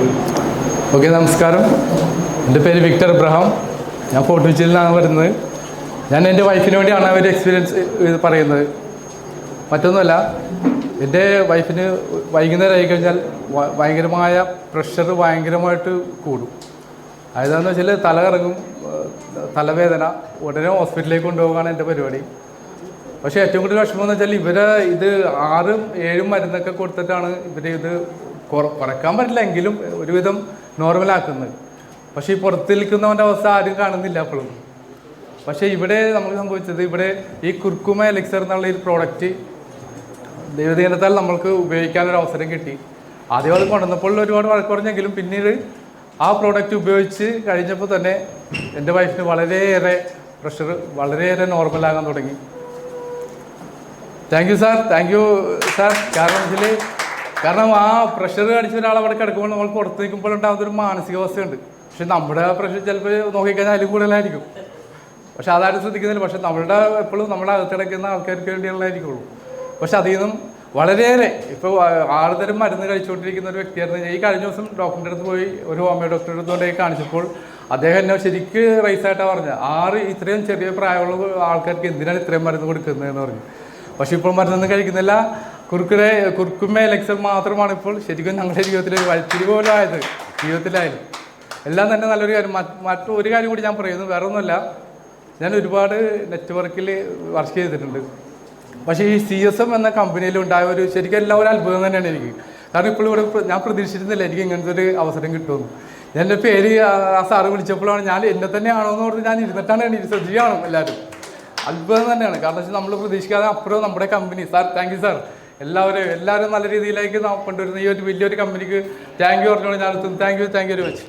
Okay നമസ്കാരം. എന്റെ പേര് വിക്ടർ ഇബ്രഹാം ഞാൻ ഫോർട്ട് കൊച്ചിയിൽ നിന്നാണ് വരുന്നത്. ഞാൻ എന്റെ വൈഫിന് വേണ്ടിയാണ് അവർ എക്സ്പീരിയൻസ് പറയുന്നത്. മറ്റൊന്നുമല്ല എന്റെ വൈഫിന് വൈകുന്നേരം ആയി കഴിഞ്ഞാൽ ഭയങ്കരമായ പ്രഷർ ഭയങ്കരമായിട്ട് കൂടും. അതെന്താണെന്ന് വെച്ചാൽ തല കറങ്ങും തലവേദന ഉടനെ ഹോസ്പിറ്റലിലേക്ക് കൊണ്ടുപോകാനാണ് എന്റെ പരിപാടി. പക്ഷേ ഏറ്റവും കൂടുതൽ വിഷമം എന്ന് വെച്ചാൽ ഇവരെ ഇത് ആറും ഏഴും മരുന്നൊക്കെ കൊടുത്തിട്ടാണ് ഇവർ ഇത് കുറ- കുറയ്ക്കാൻ പറ്റില്ല എങ്കിലും ഒരുവിധം നോർമലാക്കുന്നത് പക്ഷേ ഈ പുറത്ത് നിൽക്കുന്നവന്റെ അവസ്ഥ ആരും കാണുന്നില്ല അപ്പോഴും പക്ഷേ ഇവിടെ നമുക്ക് സംഭവിച്ചത് ഇവിടെ ഈ കുർക്കുമ എലിക്സർ എന്നുള്ള ഈ പ്രോഡക്റ്റ് ദൈവദീനത്താൽ നമ്മൾക്ക് ഉപയോഗിക്കാനൊരു അവസരം കിട്ടി. ആദ്യം അത് കൊണ്ടുവന്നപ്പോൾ ഒരുപാട് വഴക്ക് പറഞ്ഞെങ്കിലും പിന്നീട് ആ പ്രോഡക്റ്റ് ഉപയോഗിച്ച് കഴിഞ്ഞപ്പോൾ തന്നെ എന്റെ വൈഫിന് വളരെയേറെ പ്രഷർ വളരെയേറെ നോർമലാകാൻ തുടങ്ങി. Thank you sir thank you sir കാരണം ഇതിൽ കാരണം ആ പ്രഷർ അടിച്ച ഒരാൾ അവിടെ കിടക്കുമ്പോൾ നമ്മൾ പുറത്ത് നിൽക്കുമ്പോൾ ഉണ്ടാകുന്ന ഒരു മാനസികാവസ്ഥയുണ്ട്. പക്ഷെ നമ്മുടെ പ്രഷർ ചിലപ്പോൾ നോക്കിക്കഴിഞ്ഞാൽ അതിൽ കൂടുതലായിരിക്കും. പക്ഷെ അതാരും ശ്രദ്ധിക്കുന്നില്ല. പക്ഷെ നമ്മളുടെ എപ്പോഴും നമ്മുടെ അകത്ത് കിടക്കുന്ന ആൾക്കാർക്ക് വേണ്ടിയുള്ളതായിരിക്കുള്ളൂ. പക്ഷെ അതിൽ നിന്നും വളരെയേറെ ഇപ്പോൾ ആറുതരം മരുന്ന് കഴിച്ചുകൊണ്ടിരിക്കുന്ന ഒരു വ്യക്തിയായിരുന്നു. ഈ കഴിഞ്ഞ ദിവസം ഡോക്ടറിന്റെ അടുത്ത് പോയി ഒരു ഹോമിയോ ഡോക്ടറുടെ അടുത്ത് കൊണ്ടുപോയി കാണിച്ചപ്പോൾ അദ്ദേഹം എന്നെ ശരിക്ക് റൈസായിട്ടാണ് പറഞ്ഞത്. ആറ് ഇത്രയും ചെറിയ പ്രായമുള്ള ആൾക്കാർക്ക് എന്തിനാണ് ഇത്രയും മരുന്ന് കൊടുക്കുന്നതെന്ന് പറഞ്ഞു. പക്ഷെ ഇപ്പോൾ മരുന്നൊന്നും കഴിക്കുന്നില്ല. കുറുക്കുരെ കുറുക്കുമേ ലെക്ചർ മാത്രമാണ് ഇപ്പോൾ ശരിക്കും ഞങ്ങളുടെ ജീവിതത്തിൽ ഒരു വഴിത്തിരി പോലും ആയത്. ജീവിതത്തിലായാലും. എല്ലാം തന്നെ നല്ലൊരു കാര്യം. മറ്റു മറ്റൊരു കാര്യം കൂടി ഞാൻ പറയുന്നു. വേറെ ഒന്നുമല്ല ഞാൻ ഒരുപാട് നെറ്റ്വർക്കിൽ വർക്ക് ചെയ്തിട്ടുണ്ട്. പക്ഷേ ഈ സി എസ് എം എന്ന കമ്പനിയിൽ ഉണ്ടായ ഒരു ശരിക്കും എല്ലാം ഒരു അത്ഭുതം തന്നെയാണ് എനിക്ക്. കാരണം ഇപ്പോൾ ഇവിടെ ഞാൻ പ്രതീക്ഷിച്ചിരുന്നില്ല എനിക്ക് ഇങ്ങനത്തെ ഒരു അവസരം കിട്ടുമെന്ന്. എന്റെ പേര് ആ സാറ് വിളിച്ചപ്പോഴാണ് ഞാൻ എന്നെ തന്നെയാണോ എന്ന് പറഞ്ഞ് ഞാൻ ഇരുന്നിട്ടാണ് എനിക്ക് ശ്രദ്ധിക്കുകയാണ് എല്ലാവരും. അത്ഭുതം തന്നെയാണ്. കാരണം വെച്ചാൽ നമ്മൾ പ്രതീക്ഷിക്കാതെ അപ്പുറം നമ്മുടെ company. Sir thank you sir എല്ലാവരും എല്ലാവരും നല്ല രീതിയിലേക്ക് കൊണ്ടുവരുന്ന ഈ ഒരു വലിയൊരു കമ്പനിക്ക് താങ്ക് യു പറഞ്ഞോളൂ ഞാൻ thank you thank you very much